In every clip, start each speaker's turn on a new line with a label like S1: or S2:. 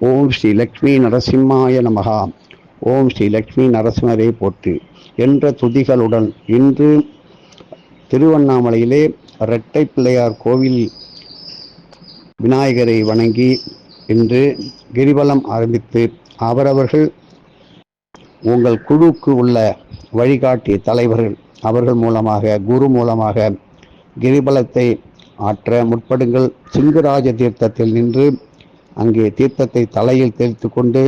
S1: ஓம் ஸ்ரீ லக்ஷ்மி நரசிம்மாய நமகா ஓம் ஸ்ரீ லக்ஷ்மி நரசிம்மரே போற்று. என்ற துதிகளுடன் இன்று திருவண்ணாமலையிலே இரட்டை பிள்ளையார் கோவில் விநாயகரை வணங்கி இன்று கிரிவலம் ஆரம்பித்து அவரவர்கள் உங்கள் குழுக்கு உள்ள வழிகாட்டி தலைவர்கள் அவர்கள் மூலமாக குரு மூலமாக கிரிபலத்தை ஆற்ற முற்படுங்கள். சிங்கராஜ தீர்த்தத்தில் நின்று அங்கே தீர்த்தத்தை தலையில் தெரித்து கொண்டு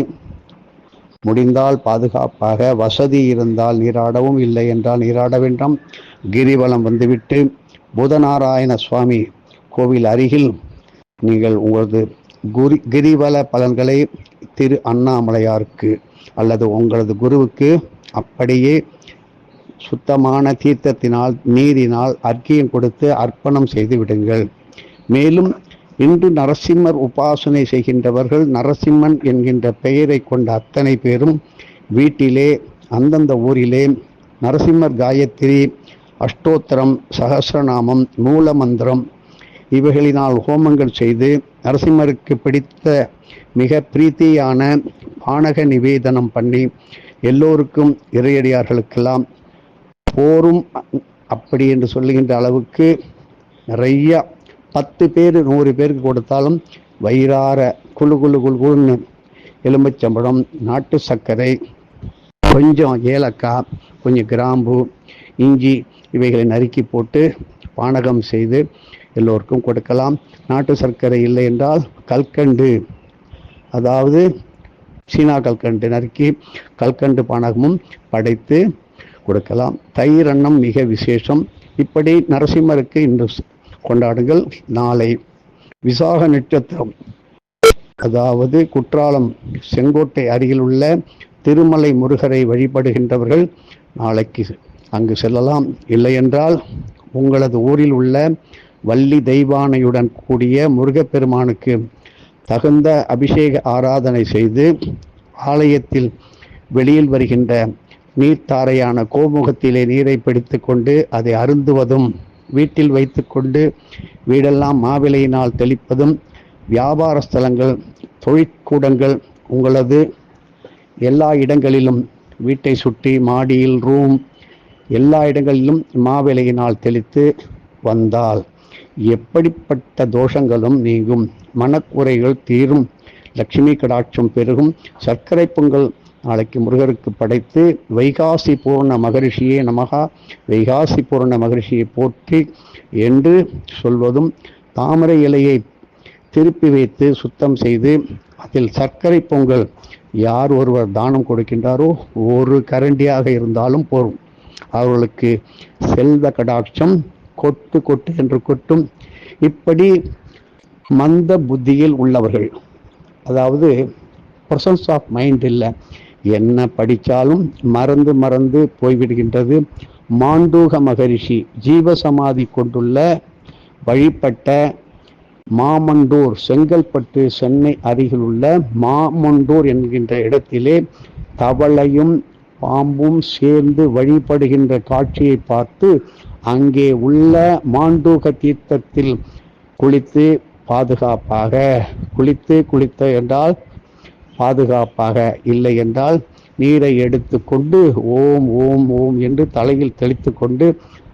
S1: முடிந்தால் பாதுகாப்பாக வசதி இருந்தால் நீராடவும் இல்லை என்றால் நீராட வேண்டாம். கிரிவலம் வந்துவிட்டு புதநாராயண சுவாமி கோவில் அருகில் நீங்கள் உங்களது குரி கிரிவல பலன்களை திரு அண்ணாமலையாருக்கு அல்லது உங்களது குருவுக்கு அப்படியே சுத்தமான தீர்த்தத்தினால் நீரினால் அர்க்கியம் கொடுத்து அர்ப்பணம் செய்து விடுங்கள். மேலும் இன்று நரசிம்மர் உபாசனை செய்கின்றவர்கள் நரசிம்மன் என்கின்ற பெயரை கொண்ட அத்தனை பேரும் வீட்டிலே அந்தந்த ஊரிலே நரசிம்மர் காயத்ரி அஷ்டோத்திரம் சகசிரநாமம் மூலமந்திரம் இவைகளினால் ஹோமங்கள் செய்து நரசிம்மருக்கு பிடித்த மிக பிரீத்தியான பானக நிவேதனம் பண்ணி எல்லோருக்கும் இறையடியார்களுக்கெல்லாம் போரும் அப்படி என்று சொல்லுகின்ற அளவுக்கு நிறைய பத்து பேர் நூறு பேருக்கு கொடுத்தாலும் வயிறார குழு குழு குழு குழுன்னு எலும்புச்சம்பழம் நாட்டு சர்க்கரை கொஞ்சம் ஏலக்காய் கொஞ்சம் கிராம்பு இஞ்சி இவைகளை நறுக்கி போட்டு பானகம் செய்து எல்லோருக்கும் கொடுக்கலாம். நாட்டு சர்க்கரை இல்லை என்றால் கல்கண்டு அதாவது சீனா கல்கண்டு நறுக்கி கல்கண்டு பானகமும் படைத்து கொடுக்கலாம். தயிர் அன்னம் மிக விசேஷம். இப்படி நரசிம்மருக்கு இன்று கொண்டாடுங்கள். நாளை விசாக நட்சத்திரம் அதாவது குற்றாலம் செங்கோட்டை அருகில் உள்ள திருமலை முருகரை வழிபடுகின்றவர்கள் நாளைக்கு அங்கு செல்லலாம். இல்லையென்றால் உங்களது ஊரில் உள்ள வள்ளி தெய்வானையுடன் கூடிய முருகப்பெருமானுக்கு தகுந்த அபிஷேக ஆராதனை செய்து ஆலயத்தில் வெளியில் வருகின்ற நீர்த்தாரையான கோமுகத்திலே நீரை பிடித்து கொண்டு அதை அருந்துவதும் வீட்டில் வைத்துக்கொண்டு வீடெல்லாம் மாவிலையினால் தெளிப்பதும் வியாபார ஸ்தலங்கள் தொழிற்கூடங்கள் உங்களது எல்லா இடங்களிலும் வீட்டை சுற்றி மாடியில் ரூம் எல்லா இடங்களிலும் மாவிலையினால் தெளித்து வந்தால் எப்படிப்பட்ட தோஷங்களும் நீங்கும். மனக்குறைகள் தீரும். லட்சுமி கடாட்சம் பெருகும். சர்க்கரை பொங்கல் நாளைக்கு முருகருக்கு படைத்து வைகாசி பூர்ண மகரிஷியே நமகா. வைகாசி பூர்ண மகரிஷியை போற்றி என்று சொல்வதும் தாமரை இலையை திருப்பி வைத்து சுத்தம் செய்து அதில் சர்க்கரை பொங்கல் யார் ஒருவர் தானம் கொடுக்கின்றாரோ ஒரு கரண்டியாக இருந்தாலும் போரும். அவர்களுக்கு செல்வ கடாட்சம் கொட்டு கொட்டு என்று கொட்டும். இப்படி மந்த புத்தியில் உள்ளவர்கள் அதாவது ப்ரசன்ஸ் ஆஃப் மைண்ட் இல்லை என்ன படித்தாலும் மறந்து மறந்து போய்விடுகின்றது. மாண்டூக மகரிஷி ஜீவசமாதி கொண்டுள்ள வழிபட்ட மாமண்டூர் செங்கல்பட்டு சென்னை அருகில் உள்ள மாமண்டூர் என்கின்ற இடத்திலே தவளையும் பாம்பும் சேர்ந்து வழிபடுகின்ற காட்சியை பார்த்து அங்கே உள்ள மாண்டூக தீர்த்தத்தில் குளித்து பாதுகாப்பாக குளித்து குளித்த என்றால் பாதுகாப்பாக இல்லை என்றால் நீரை எடுத்துக்கொண்டு ஓம் ஓம் ஓம் என்று தலையில் தெளித்து கொண்டு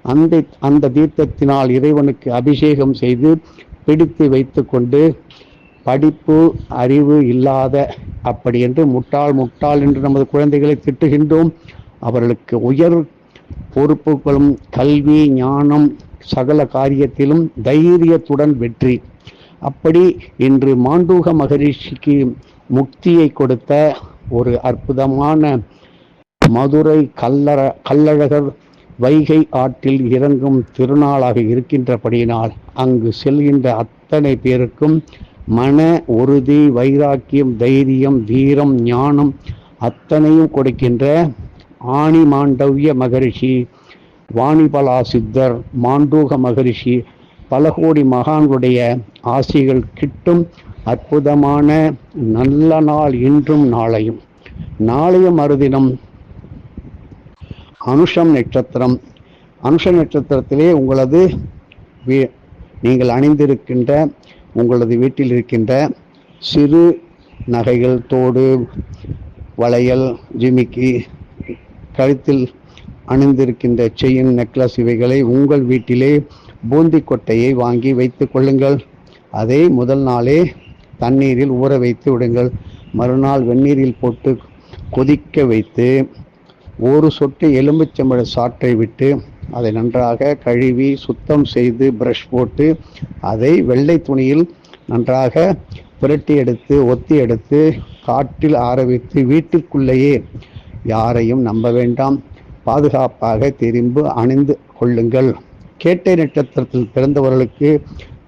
S1: அந்த அந்த தீர்த்தத்தினால் இறைவனுக்கு அபிஷேகம் செய்து பிடித்து வைத்து கொண்டு படிப்பு அறிவு இல்லாத அப்படி என்று முட்டாள் முட்டாள் என்று நமது குழந்தைகளை திட்டுகின்றோம். அவர்களுக்கு உயர் பொறுப்புகளும் கல்வி ஞானம் சகல காரியத்திலும் தைரியத்துடன் வெற்றி. அப்படி இன்று மாண்டூக மகரிஷிக்கு முக்தியை கொடுத்த ஒரு அற்புதமான மதுரை கல்லற கல்லழகர் வைகை ஆற்றில் இறங்கும் திருநாளாக இருக்கின்றபடியினால் அங்கு செல்கின்ற அத்தனை பேருக்கும் மன உறுதி வைராக்கியம் தைரியம் வீரம் ஞானம் அத்தனையும் கொடுக்கின்ற ஆணி மாண்டவ்ய மகரிஷி வாணிபலா சித்தர் மாண்டூக மகரிஷி பல கோடி மகான்களுடைய ஆசிகள் கிட்டும் அற்புதமான நல்ல நாள் இன்றும் நாளையும். நாளைய மறுதினம் அனுஷம் நட்சத்திரம். அனுஷ நட்சத்திரத்திலே உங்களது வீ நீங்கள் அணிந்திருக்கின்ற உங்களது வீட்டில் இருக்கின்ற சிறு நகைகள் தோடு வளையல் ஜிமிக்கி கழுத்தில் அணிந்திருக்கின்ற செயின் நெக்லஸ் இவைகளை உங்கள் வீட்டிலே பூந்தி கொட்டையை வாங்கி வைத்து கொள்ளுங்கள். அதை முதல் நாளே தண்ணீரில் ஊற வைத்து விடுங்கள். மறுநாள் வெந்நீரில் போட்டு கொதிக்க வைத்து ஒரு சொட்டு எலும்புச்சம்பழ சாற்றை விட்டு அதை நன்றாக கழுவி சுத்தம் செய்து பிரஷ் போட்டு அதை வெள்ளை துணியில் நன்றாக புரட்டி எடுத்து ஒத்தி எடுத்து காட்டில் ஆற வைத்து வீட்டிற்குள்ளேயே யாரையும் நம்ப வேண்டாம். பாதுகாப்பாக திரும்ப அணிந்து கொள்ளுங்கள். கேட்டை நட்சத்திரத்தில் பிறந்தவர்களுக்கு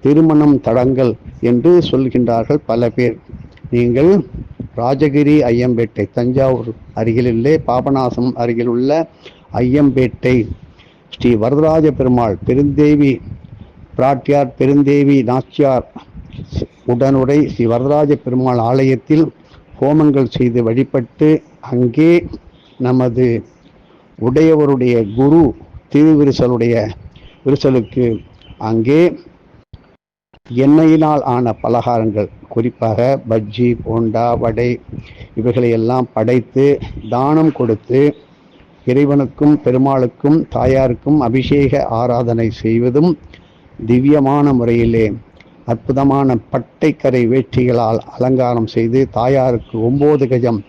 S1: திருமணம் தடங்கள் என்று சொல்கின்றார்கள் பல பேர். நீங்கள் ராஜகிரி ஐயம்பேட்டை தஞ்சாவூர் அருகிலுள்ளே பாபநாசம் அருகில் உள்ள ஐயம்பேட்டை ஸ்ரீ வரதராஜ பெருமாள் பெருந்தேவி பிராட்டியார் பெருந்தேவி நாச்சியார் உடனுடை ஸ்ரீ வரதராஜ பெருமாள் ஆலயத்தில் ஹோமங்கள் செய்து வழிபட்டு அங்கே நமது உடையவருடைய குரு திருவிரிசலுடைய விரிசலுக்கு அங்கே எண்ணெயினால் ஆன பலகாரங்கள் குறிப்பாக பஜ்ஜி போண்டா வடை இவைகளை எல்லாம் படைத்து தானம் கொடுத்து இறைவனுக்கும் பெருமாளுக்கும் தாயாருக்கும் அபிஷேக ஆராதனை செய்வதும் திவ்யமான முறையிலே அற்புதமான பட்டைக்கரை வேட்டிகளால் அலங்காரம் செய்து தாயாருக்கு ஒம்பது கஜம்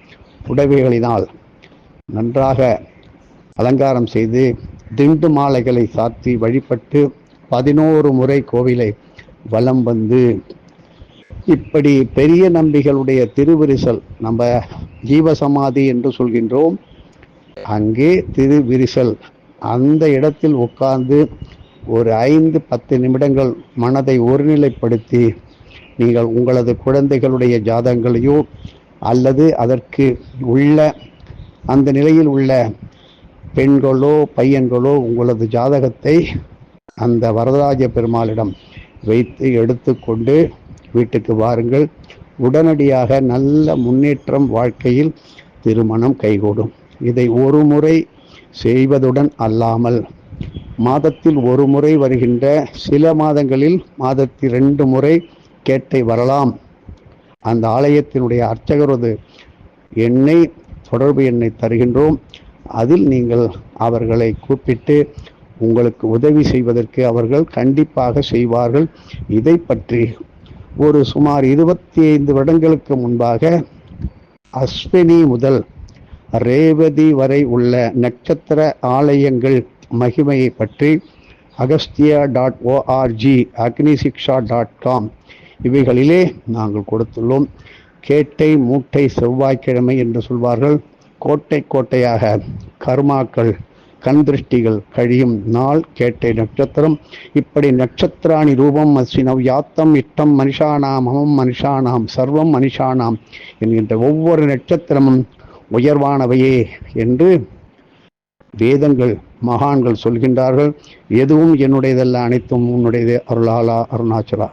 S1: புடவைகளினால் நன்றாக அலங்காரம் செய்து திண்டு மாலைகளை சாத்தி வழிபட்டு பதினோரு முறை கோவிலை வலம் வந்து இப்படி பெரிய நம்பிகளுடைய திருவிரிசல் நம்ம ஜீவசமாதி என்று சொல்கின்றோம். அங்கே திருவிரிசல். அந்த இடத்தில் உட்கார்ந்து ஒரு ஐந்து பத்து நிமிடங்கள் மனதை ஒருநிலைப்படுத்தி நீங்கள் உங்களது குழந்தைகளுடைய ஜாதகங்களையோ அல்லது அதற்கு உள்ள அந்த நிலையில் உள்ள பெண்களோ பையன்களோ உங்களது ஜாதகத்தை அந்த வரதராஜ பெருமாளிடம் வைத்து எடுத்துக்கொண்டு வீட்டுக்கு வாருங்கள். உடனடியாக நல்ல முன்னேற்றம் வாழ்க்கையில் திருமணம் கைகூடும். இதை ஒரு முறை செய்வதுடன் அல்லாமல் மாதத்தில் ஒரு முறை வருகின்ற சில மாதங்களில் மாதத்தில் ரெண்டு முறை கேட்டை வரலாம். அந்த ஆலயத்தினுடைய அர்ச்சகரது எண்ணை தொடர்பு எண்ணை தருகின்றோம். அதில் நீங்கள் அவர்களை கூப்பிட்டு உங்களுக்கு உதவி செய்வதற்கு அவர்கள் கண்டிப்பாக செய்வார்கள். இதை பற்றி ஒரு சுமார் இருபத்தி ஐந்து வருடங்களுக்கு முன்பாக அஸ்வினி முதல் ரேவதி வரை உள்ள நட்சத்திர ஆலயங்கள் மகிமையை பற்றி Agastya dot org Agnishiksha dot com இவைகளிலே நாங்கள் கொடுத்துள்ளோம். கேட்டை மூட்டை செவ்வாய்க்கிழமை என்று சொல்வார்கள். கோட்டை கோட்டையாக கர்மாக்கள் கண் திருஷ்டிகள் கழியும் நாள் கேட்டை நட்சத்திரம். இப்படி நட்சத்திராணி ரூபம் அஸ்வினவ் யாத்தம் இட்டம் மனுஷானாம் அமம் மனுஷானாம் சர்வம் மனுஷானாம் என்கின்ற ஒவ்வொரு நட்சத்திரமும் உயர்வானவையே என்று வேதங்கள் மகான்கள் சொல்கின்றார்கள். எதுவும் என்னுடையதல்ல அனைத்தும் உன்னுடையது அருளாலா அருணாச்சலா.